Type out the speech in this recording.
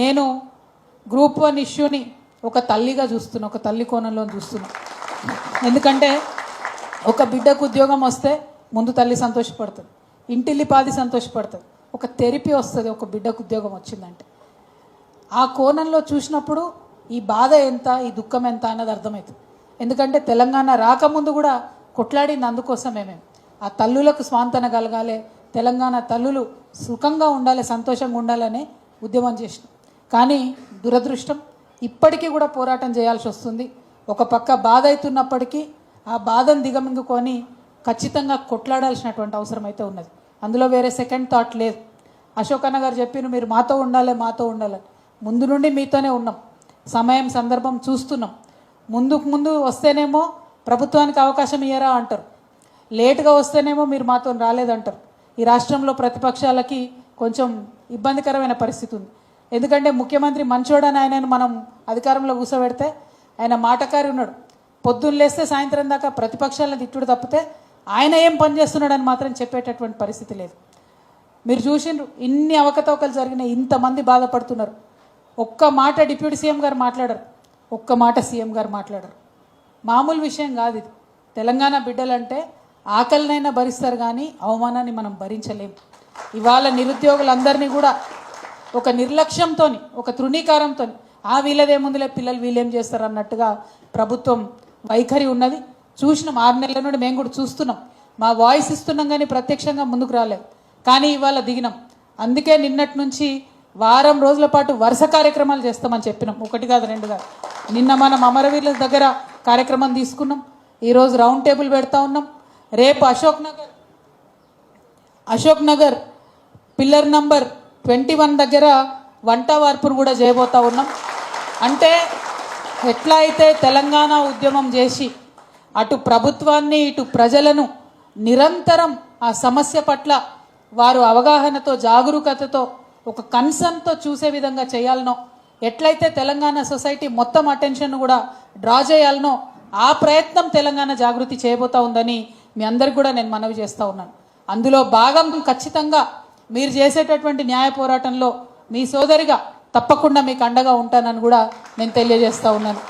నేను group one ఇష్యూని ఒక తల్లిగా చూస్తున్నా ఒక తల్లి కోణంలో చూస్తున్నా. ఎందుకంటే ఒక బిడ్డకు ఉద్యోగం వస్తే ముందు తల్లి సంతోషపడుతుంది ఇంటిల్లిపాది సంతోషపడుతుంది. ఒక తెరిపి వస్తుంది ఒక బిడ్డకు ఉద్యోగం వచ్చిందంటే. ఆ కోణంలో చూసినప్పుడు ఈ బాధ ఎంత ఈ దుఃఖం ఎంత అన్నది అర్థమవుతుంది. ఎందుకంటే తెలంగాణ రాకముందు కూడా కొట్లాడింది అందుకోసమే మేము ఆ తల్లులకు స్వాంతన కలగాలి తెలంగాణ తల్లులు సుఖంగా ఉండాలి సంతోషంగా ఉండాలనే ఉద్యమం చేసినాం. కానీ దురదృష్టం ఇప్పటికీ కూడా పోరాటం చేయాల్సి వస్తుంది. ఒక పక్క బాధ అవుతున్నప్పటికీ ఆ బాధను దిగమింగుకొని ఖచ్చితంగా కొట్లాడాల్సినటువంటి అవసరం అయితే ఉన్నది. అందులో వేరే సెకండ్ థాట్ లేదు. అశోక్ అన్న గారు చెప్పిన మీరు మాతో ఉండాలి మాతో ఉండాలి ముందు నుండి మీతోనే ఉన్నాం. సమయం సందర్భం చూస్తున్నాం. ముందుకు ముందు వస్తేనేమో ప్రభుత్వానికి అవకాశం ఇయ్యరా అంటారు. లేటుగా వస్తేనేమో మీరు మాతో రాలేదంటారు. ఈ రాష్ట్రంలో ప్రతిపక్షాలకి కొంచెం ఇబ్బందికరమైన పరిస్థితి ఉంది. ఎందుకంటే ముఖ్యమంత్రి మంచోడని ఆయనను మనం అధికారంలో కూర్చోబెడితే ఆయన మాటకారి ఉన్నాడు. పొద్దున్న లేస్తే సాయంత్రం దాకా ప్రతిపక్షాలను తిట్టుడు తప్పితే ఆయన ఏం పని చేస్తున్నాడని మాత్రం చెప్పేటటువంటి పరిస్థితి లేదు. మీరు చూసిండ్రు ఇన్ని అవకతవకలు జరిగినాయి ఇంతమంది బాధపడుతున్నారు. ఒక్క మాట డిప్యూటీ సీఎం గారు మాట్లాడరు. ఒక్క మాట సీఎం గారు మాట్లాడరు. మామూలు విషయం కాదు ఇది. తెలంగాణ బిడ్డలంటే ఆకలినైనా భరిస్తారు కానీ అవమానాన్ని మనం భరించలేము ఇవాళ నిరుద్యోగులందరినీ కూడా ఒక నిర్లక్ష్యంతో ఒక తృణీకారంతో ఆ వీళ్ళదేముందిలే పిల్లలు వీళ్ళేం చేస్తారు అన్నట్టుగా ప్రభుత్వం వైఖరి ఉన్నది. చూసినాం ఆరు నెలల నుండి మేము కూడా చూస్తున్నాం. మా వాయిస్ ఇస్తున్నాం కానీ ప్రత్యక్షంగా ముందుకు రాలేదు. కానీ ఇవాళ దిగినాం. అందుకే నిన్నటి నుంచి వారం రోజుల పాటు వరుస కార్యక్రమాలు చేస్తామని చెప్పినాం. ఒకటి కాదు రెండు కాదు. నిన్న మనం అమరవీరుల దగ్గర కార్యక్రమం తీసుకున్నాం. ఈరోజు రౌండ్ టేబుల్ పెడతా ఉన్నాం. రేపు Ashok Nagar Ashok Nagar pillar number twenty one దగ్గర వంట వార్పును కూడా చేయబోతా ఉన్నాం. అంటే ఎట్లా అయితే తెలంగాణ ఉద్యమం చేసి అటు ప్రభుత్వాన్ని ఇటు ప్రజలను నిరంతరం ఆ సమస్య పట్ల వారు అవగాహనతో జాగరూకతతో ఒక కన్సర్న్తో చూసే విధంగా చేయాలనో ఎట్లయితే తెలంగాణ సొసైటీ మొత్తం అటెన్షన్ కూడా డ్రా చేయాలనో ఆ ప్రయత్నం తెలంగాణ జాగృతి చేయబోతా ఉందని మీ అందరికి కూడా నేను మనవి చేస్తూ ఉన్నాను. అందులో భాగం ఖచ్చితంగా మీరు చేసేటటువంటి న్యాయ పోరాటంలో మీ సోదరిగా తప్పకుండా మీకు అండగా ఉంటానని కూడా నేను తెలియజేస్తూ ఉన్నాను.